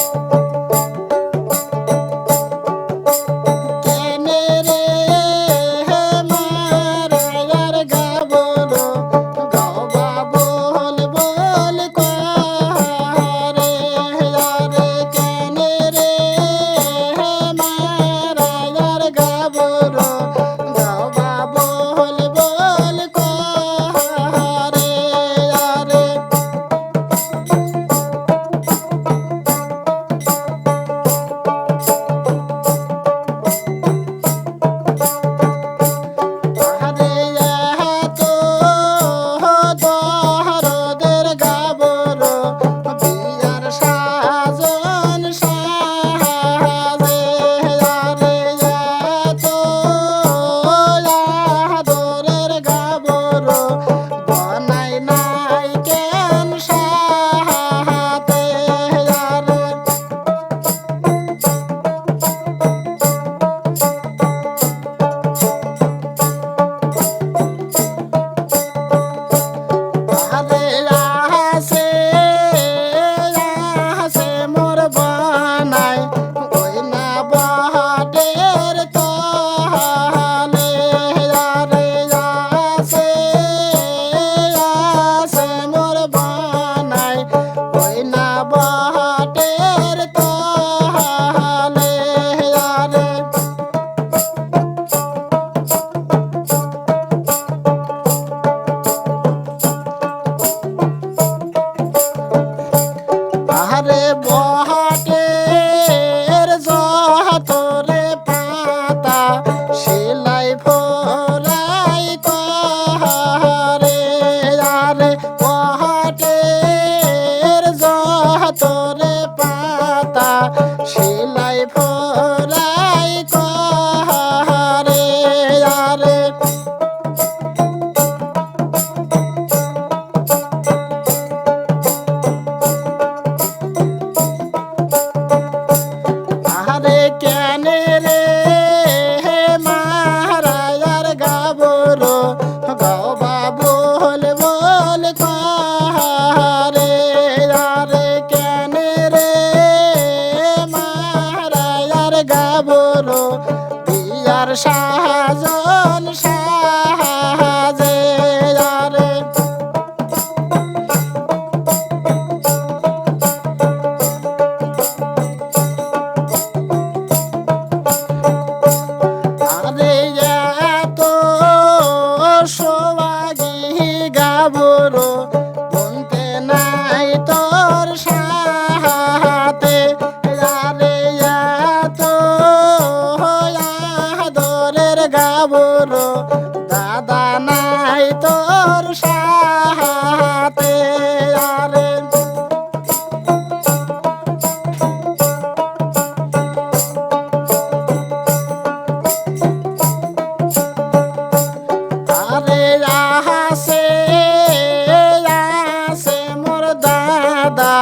Música রে বহা নাই তোর সাহাতে আরে। আরে আসে আসে মোর দাদা।